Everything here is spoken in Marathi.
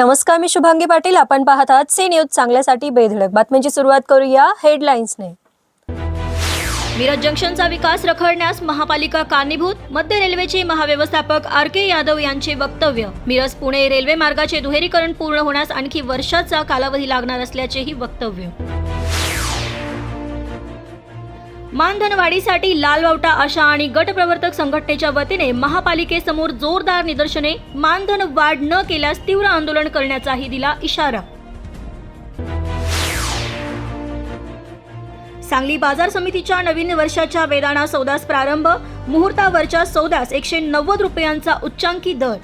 नमस्कार मी शुभांगी पाटील. आपण पाहत आहात सी न्यूज चांगल्यासाठी बेधडक. बातम्यांची सुरुवात करूया हेडलाईन्सने. मिरज जंक्शनचा विकास रखडण्यास महापालिका कारणीभूत. मध्य रेल्वेचे महाव्यवस्थापक आर के यादव यांचे वक्तव्य. मिरज पुणे रेल्वे मार्गाचे दुहेरीकरण पूर्ण होण्यास आणखी वर्षाचा कालावधी लागणार असल्याचेही वक्तव्य. मानधनवाढीसाठी लालवावटा आशा आणि गटप्रवर्तक संघटनेच्या वतीने महापालिकेसमोर जोरदार निदर्शने. मानधन वाढ न केल्यास तीव्र आंदोलन करण्याचाही दिला इशारा. सांगली बाजार समितीच्या नवीन वर्षाच्या वेदाणा सौदास प्रारंभ. मुहूर्तावरच्या सौदास एकशे नव्वद रुपयांचा उच्चांकी दर.